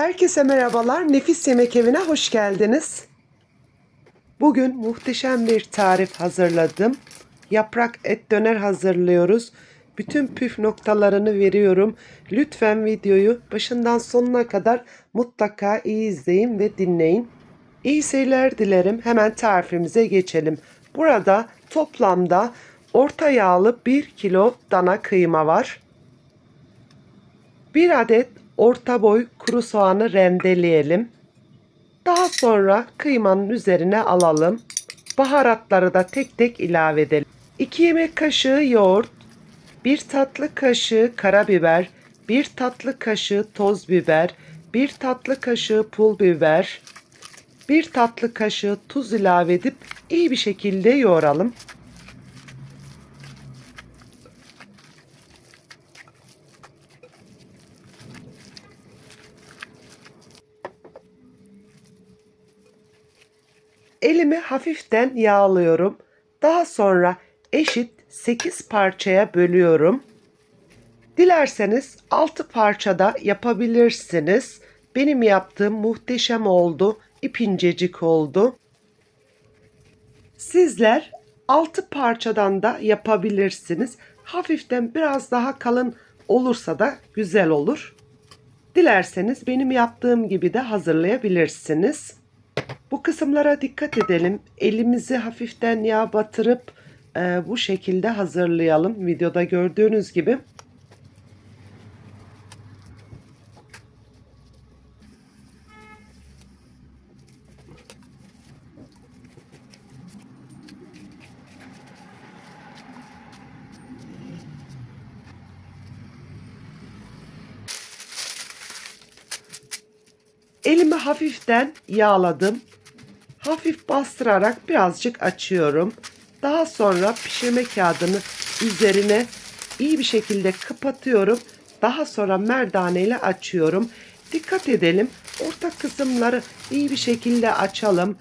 Herkese merhabalar. Nefis Yemek Evi'ne hoş geldiniz. Bugün muhteşem bir tarif hazırladım. Yaprak et döner hazırlıyoruz. Bütün püf noktalarını veriyorum. Lütfen videoyu başından sonuna kadar mutlaka iyi izleyin ve dinleyin. İyi seyirler dilerim. Hemen tarifimize geçelim. Burada toplamda orta yağlı 1 kilo dana kıyma var. 1 adet orta boy kuru soğanı rendeleyelim. Daha sonra kıymanın üzerine alalım. Baharatları da tek tek ilave edelim. 2 yemek kaşığı yoğurt, 1 tatlı kaşığı karabiber, 1 tatlı kaşığı toz biber, 1 tatlı kaşığı pul biber, 1 tatlı kaşığı tuz ilave edip iyi bir şekilde yoğuralım. Elimi hafiften yağlıyorum. Daha sonra eşit 8 parçaya bölüyorum. Dilerseniz 6 parçada yapabilirsiniz. Benim yaptığım muhteşem oldu. İpincecik oldu. Sizler 6 parçadan da yapabilirsiniz. Hafiften biraz daha kalın olursa da güzel olur. Dilerseniz benim yaptığım gibi de hazırlayabilirsiniz. Bu kısımlara dikkat edelim. Elimizi hafiften yağ batırıp e, bu şekilde hazırlayalım. Videoda gördüğünüz gibi. Elimi hafiften yağladım. Hafif bastırarak birazcık açıyorum. Daha sonra pişirme kağıdını üzerine iyi bir şekilde kapatıyorum. Daha sonra merdane ile açıyorum. Dikkat edelim. Orta kısımları iyi bir şekilde açalım.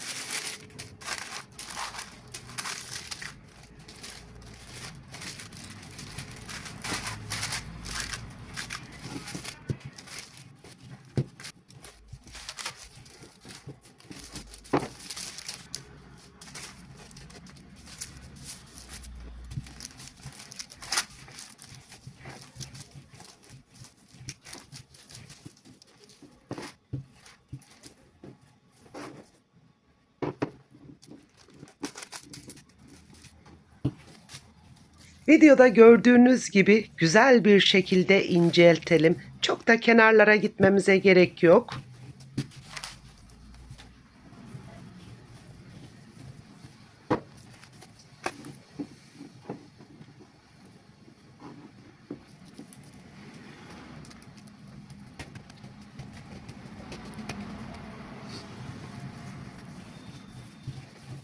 Videoda gördüğünüz gibi güzel bir şekilde inceltelim. Çok da kenarlara gitmemize gerek yok.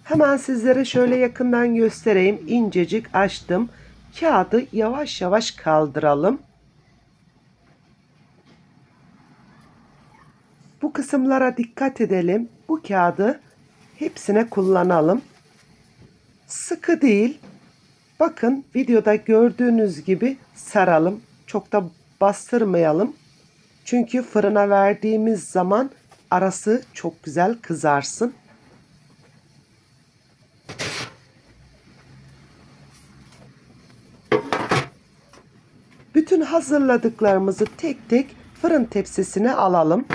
Hemen sizlere şöyle yakından göstereyim. İncecik açtım. Kağıdı yavaş yavaş kaldıralım. Bu kısımlara dikkat edelim. Bu kağıdı hepsine kullanalım. Sıkı değil. Bakın videoda gördüğünüz gibi saralım. Çok da bastırmayalım. Çünkü fırına verdiğimiz zaman arası çok güzel kızarsın. Bütün hazırladıklarımızı tek tek fırın tepsisine alalım.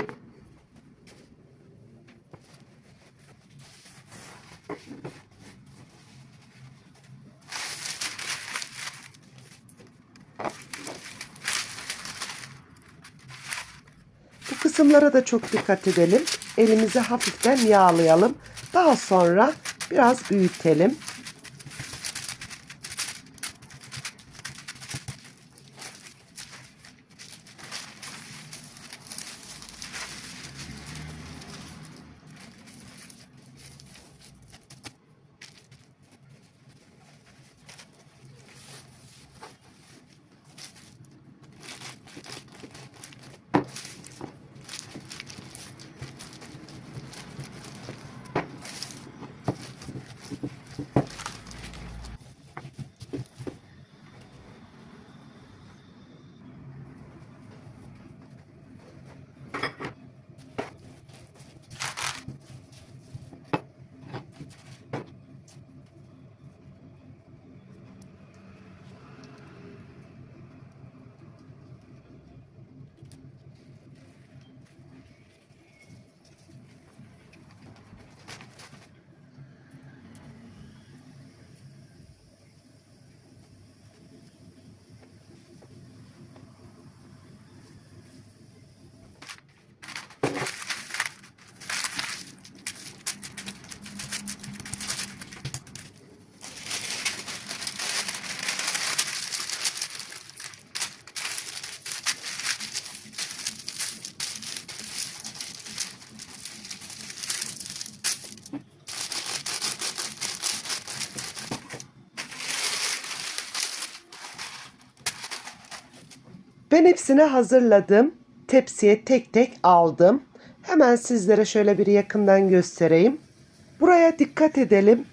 Bu kısımlara da çok dikkat edelim. Elimizi hafiften yağlayalım. Daha sonra biraz büyütelim. Ben hepsini hazırladım. Tepsiye tek tek aldım. Hemen sizlere şöyle bir yakından göstereyim. Buraya dikkat edelim.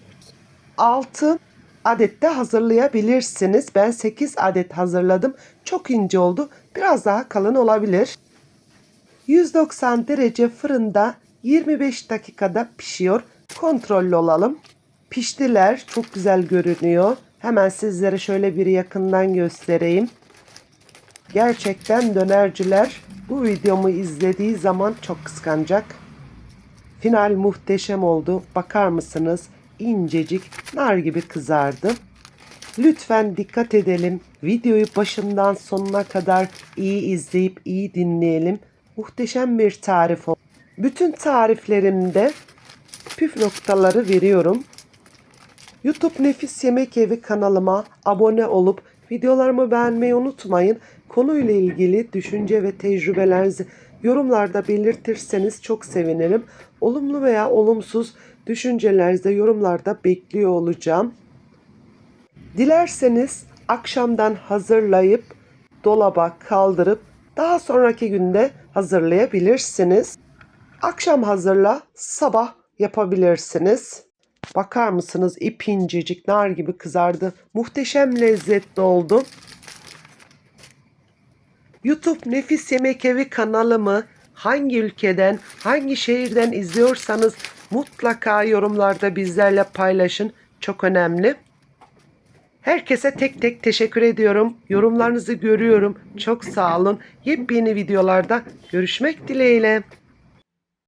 6 adet de hazırlayabilirsiniz. Ben 8 adet hazırladım. Çok ince oldu. Biraz daha kalın olabilir. 190 derece fırında 25 dakikada pişiyor. Kontrollü olalım. Piştiler. Çok güzel görünüyor. Hemen sizlere şöyle bir yakından göstereyim. Gerçekten dönerciler bu videomu izlediği zaman çok kıskanacak. Final muhteşem oldu. Bakar mısınız? İncecik, nar gibi kızardı. Lütfen dikkat edelim. Videoyu başından sonuna kadar iyi izleyip iyi dinleyelim. Muhteşem bir tarif oldu. Bütün tariflerimde püf noktaları veriyorum. YouTube Nefis Yemek Evi kanalıma abone olup videolarımı beğenmeyi unutmayın. Konuyla ilgili düşünce ve tecrübelerinizi yorumlarda belirtirseniz çok sevinirim. Olumlu veya olumsuz düşüncelerinizi yorumlarda bekliyor olacağım. Dilerseniz akşamdan hazırlayıp dolaba kaldırıp daha sonraki günde hazırlayabilirsiniz. Akşam hazırla, sabah yapabilirsiniz. Bakar mısınız ip incecik nar gibi kızardı. Muhteşem lezzetli oldu. YouTube Nefis Yemek Evi kanalımı hangi ülkeden, hangi şehirden izliyorsanız mutlaka yorumlarda bizlerle paylaşın. Çok önemli. Herkese tek tek teşekkür ediyorum. Yorumlarınızı görüyorum. Çok sağ olun. Yepyeni videolarda görüşmek dileğiyle.